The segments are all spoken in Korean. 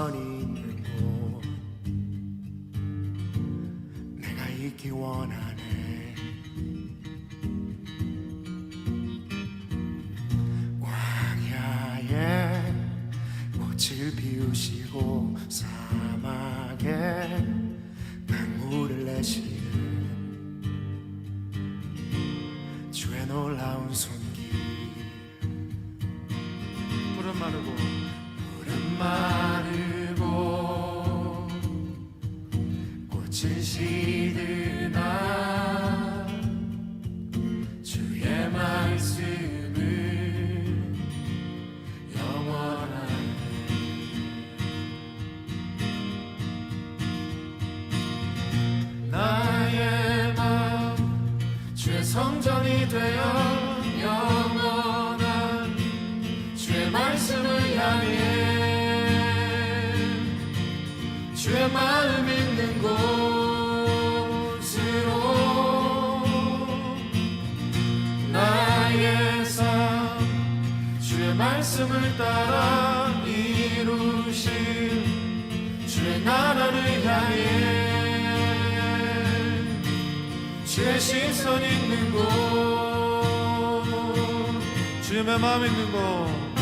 money. 주님의 마음 있는 거.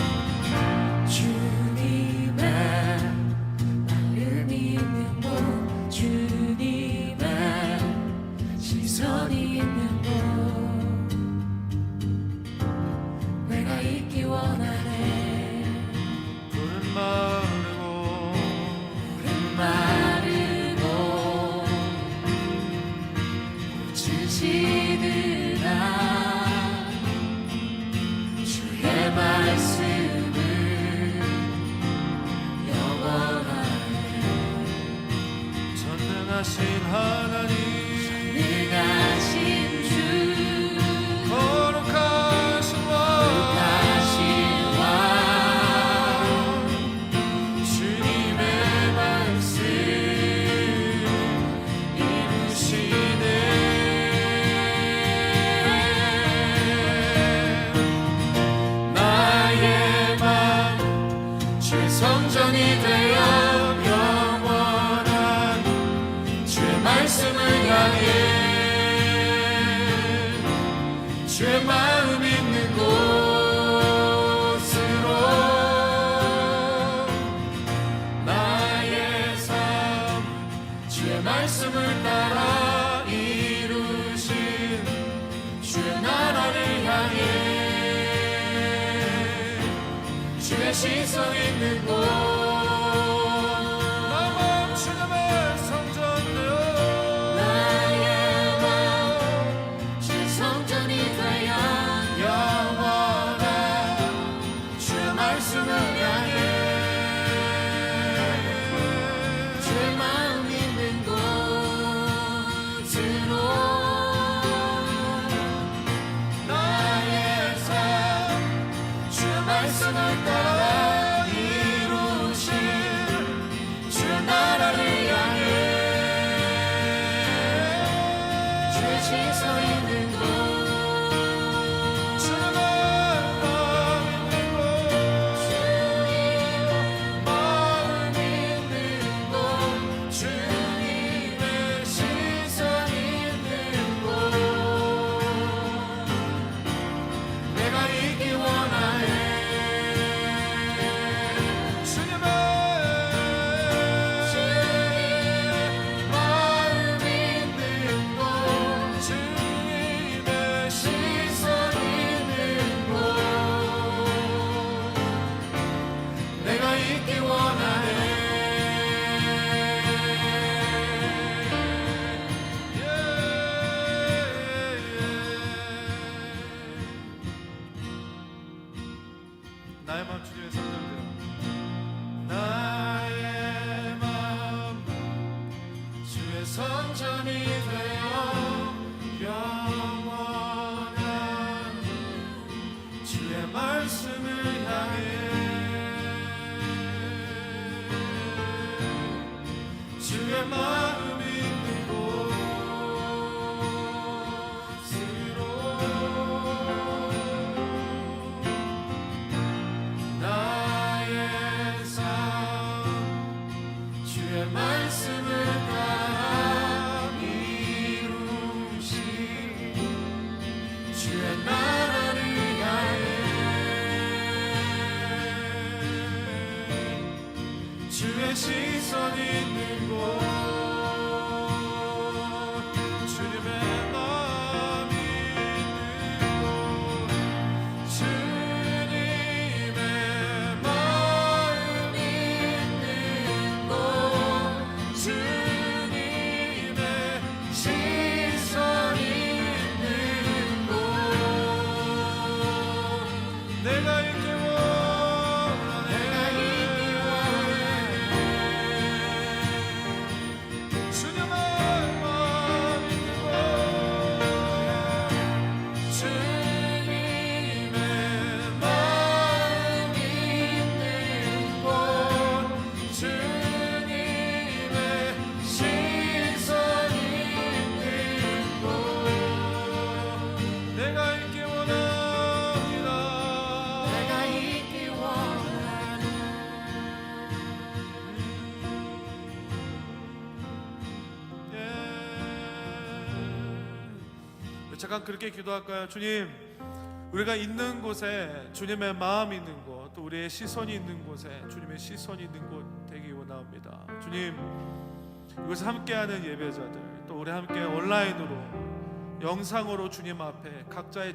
하신 하나님 mercy may I 잠깐 그렇게 기도할까요? 주님, 우리가 있는 곳에 주님의 마음이 있는 곳, 또 우리의 시선이 있는 곳에 주님의 시선이 있는 곳 되기 원합니다. 주님, 이곳에 함께하는 예배자들, 또 우리 함께 온라인으로 영상으로 주님 앞에 각자의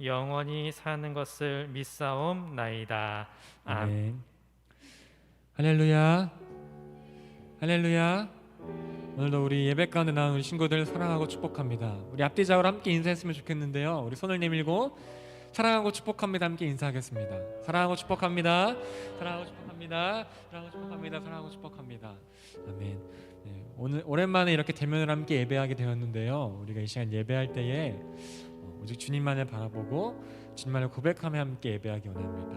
영원히 사는 것을 믿사옵나이다. 아멘. 할렐루야. 할렐루야. 오늘도 우리 예배 가운데 나온 우리 친구들 사랑하고 축복합니다. 우리 앞뒤자로 함께 인사했으면 좋겠는데요. 우리 손을 내밀고 사랑하고 축복합니다. 함께 인사하겠습니다. 사랑하고 축복합니다. 사랑하고 축복합니다. 사랑하고 축복합니다. 사랑하고 축복합니다. 아멘. 네, 오늘 오랜만에 이렇게 대면을 함께 예배하게 되었는데요. 우리가 이 시간 예배할 때에 어, 오직 주님만을 바라보고 주님만을 고백하며 함께 예배하기 원합니다.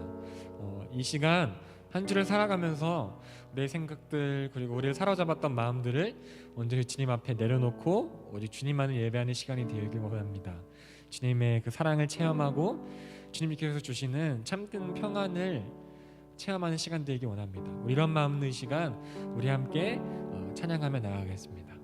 어, 이 시간 한 주를 살아가면서 우리의 생각들 그리고 우리를 사로잡았던 마음들을 온전히 주님 앞에 내려놓고 오직 주님만을 예배하는 시간이 되길 원합니다. 주님의 그 사랑을 체험하고 주님께서 주시는 참된 평안을 체험하는 시간 되기 원합니다. 이런 마음 의 시간 우리 함께 어, 찬양하며 나아가겠습니다.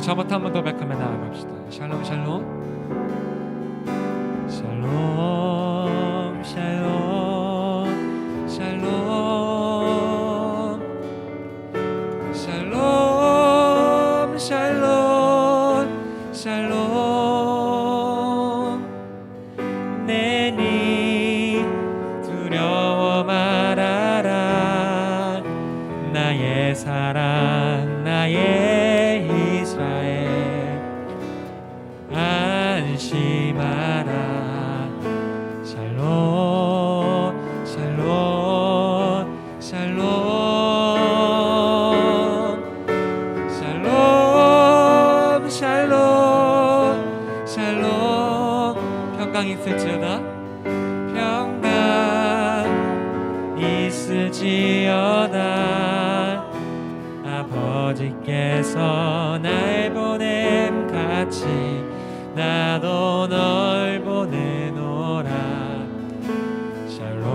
저부터 한 번 더 백하며 나아갑시다. 샬롬 샬롬. 샬롬 평강 있을지어다? 평강 있을지어다. 아버지께서 날 보냄 같이 나도 널 보내노라. 샬롬.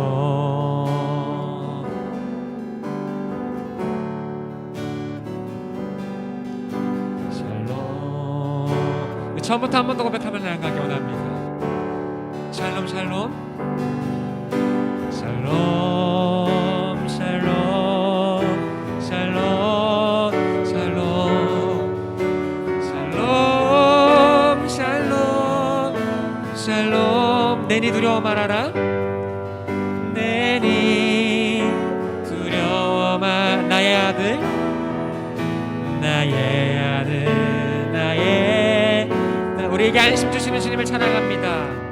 샬롬. 처음부터 한 번 더 고백 내니 두려워 말아라. 내니 두려워 말 나의 아들. 나의 아들 나의 나- 우리에게 안심 주시는 주님을 찬양합니다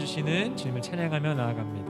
주시는 주님을 찬양하며 나아갑니다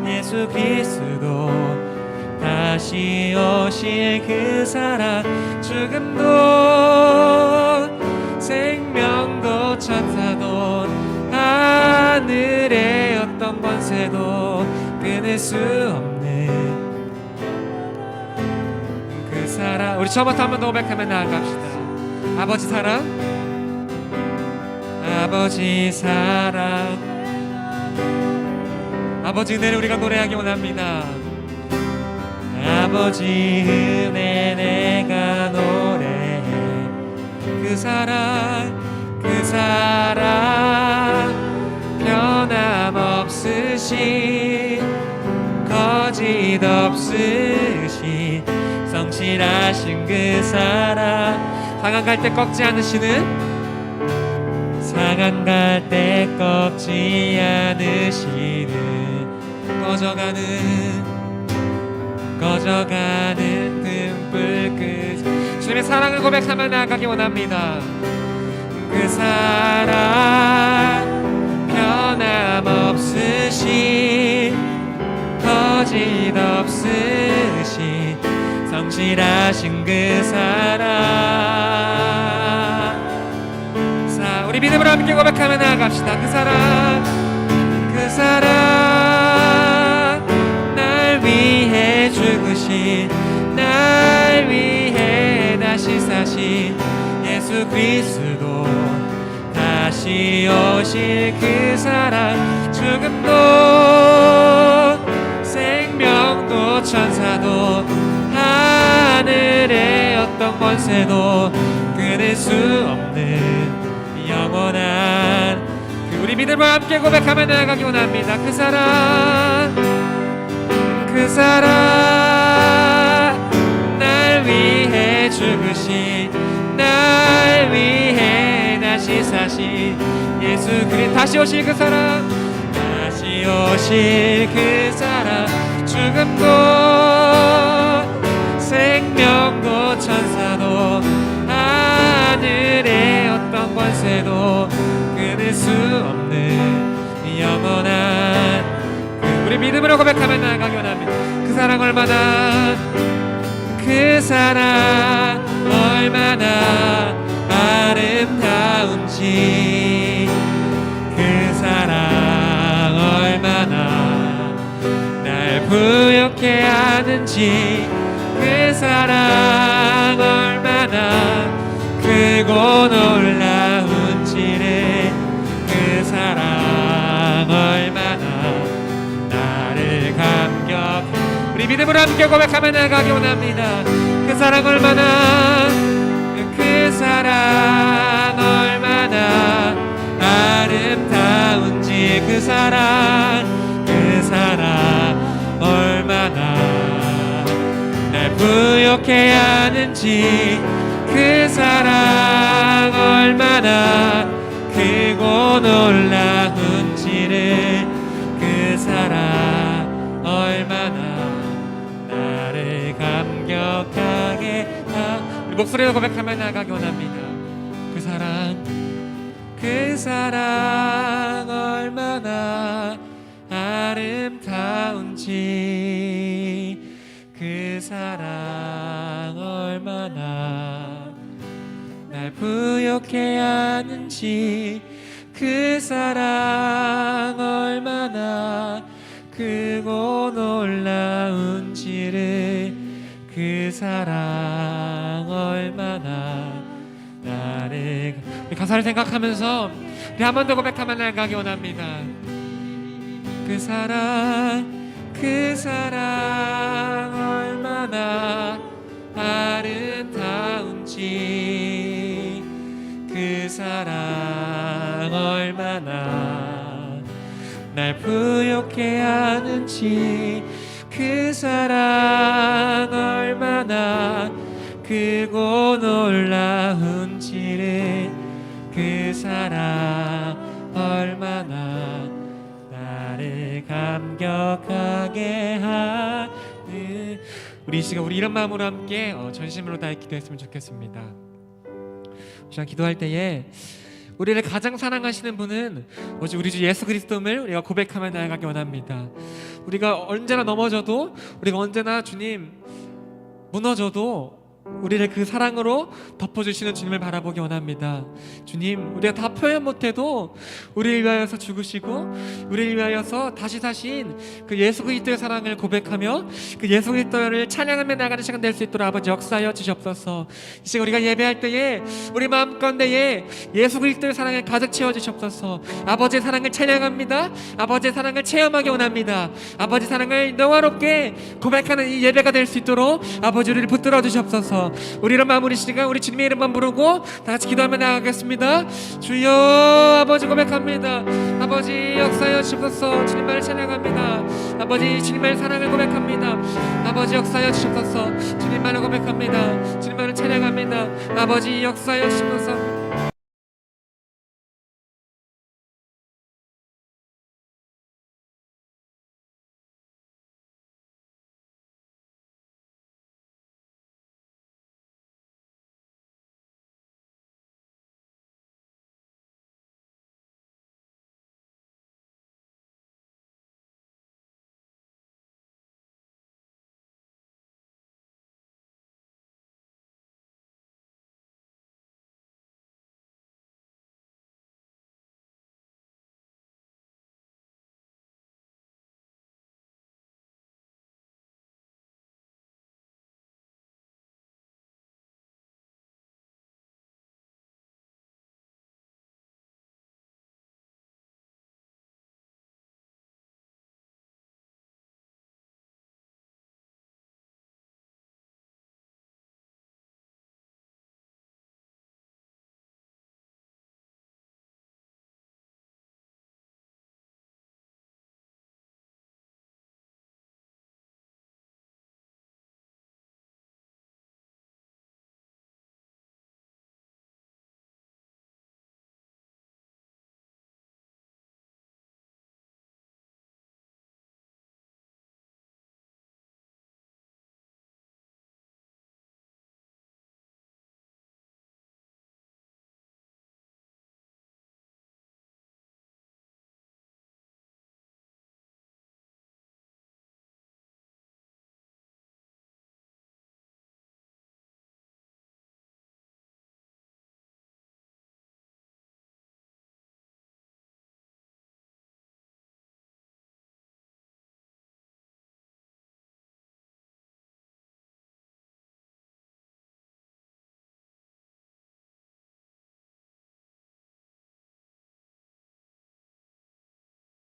예수 그리스도. 다시 오실 그 사랑 죽음도 생명도 천사도 하늘의 어떤 권세도 끊을 수 없는 그 사랑 우리 처음부터 한 번 더 고백하며 나아갑시다. 아버지 사랑. 아버지 사랑 아버지 은혜를 우리가 노래하기 원합니다. 아버지 은혜 내가 노래해. 그 사랑 그 사랑 변함없으시 거짓 없으시. 성실하신 그 사랑. 상한 갈 때 꺾지 않으시는? 상한 갈 때 꺾지 않으시는 꺼져가는 꺼져가는 등불 끝 주님의 사랑을 고백하며 나아가기 원합니다. 그 사랑 없으신 거짓 없으신 성실하신 그 사랑. 자 우리 믿음으로 함께 고백하며 나아갑시다. 그 사랑 죽으신 날 위해 다시 사신 예수 그리스도. 다시 오실 그 사랑 죽음도 생명도 천사도 하늘의 어떤 권세도 끊을 수 없는 영원한 그 우리 믿음과 함께 고백하며 나아가기 원합니다. 그 사랑 그 사랑 죽으신 날 위해 다시 사신 예수 그리 다시 오실 그 사랑 다시 오실 그 사랑 죽음도 생명도 천사도 하늘의 어떤 권세도 끊을 수 없는 영원한 그 우리 믿음으로 고백하며 나아가기 원합니다. 그 사랑 얼마나 그 사랑 얼마나 아름다운지. 그 사랑 얼마나 날 부욕해 하는지. 그 사랑 얼마나 크고 놀라 믿음으로 함께 고백하며 나가기 원합니다. 그 사랑 얼마나 그 사랑 얼마나 아름다운지 그 사랑 그 사랑 얼마나 날 부욕해 하는지 그 사랑 얼마나 크고 놀라운 목소리로 고백하며 나가기 원합니다. 그 사랑 그 사랑 얼마나 아름다운지. 그 사랑 얼마나 날 부욕해 하는지. 그 사랑 얼마나 크고 놀라운지를 그 사랑 얼마나 나를 우리 가사를 생각하면서 우리 한 번 더 고백하며 나가기 원합니다. 그 사랑 그 사랑 얼마나 아름다운지. 그 사랑 얼마나 날 부욕해 하는지 그 사랑 얼마나 크고 놀라운지를 그 사랑 얼마나 나를 감격하게 하는 우리 이 시간 우리 이런 마음으로 함께 어, 전심으로 다해 기도했으면 좋겠습니다. 시간 기도할 때에 우리를 가장 사랑하시는 분은 오직 우리 주 예수 그리스도를 우리가 고백하며 나아가기 원합니다. 우리가 언제나 넘어져도 우리가 언제나 주님 무너져도 우리를 그 사랑으로 덮어주시는 주님을 바라보기 원합니다. 주님, 우리가 다 표현 못해도 우리를 위하여서 죽으시고 우리를 위하여서 다시 사신 그 예수 그리스도의 사랑을 고백하며 그 예수 그리스도를 찬양하며 나가는 시간 될 수 있도록 아버지 역사하여 주시옵소서. 이 시간 우리가 예배할 때에 우리 마음 가운데에 예수 그리스도의 사랑을 가득 채워 주시옵소서. 아버지의 사랑을 찬양합니다. 아버지의 사랑을 체험하기 원합니다. 아버지 사랑을 영화롭게 고백하는 이 예배가 될 수 있도록 아버지 우리를 붙들어 주시옵소서. 우리를 마무리 시간 우리 주님의 이름만 부르고 다 같이 기도하며 나가겠습니다. 주여 아버지 고백합니다. 아버지 역사여 주옵소서. 주님만을 찬양합니다. 아버지 주님만의 사랑을 고백합니다. 아버지 역사여 주옵소서. 주님만을 고백합니다. 주님만을 찬양합니다. 아버지 역사여 주옵소서.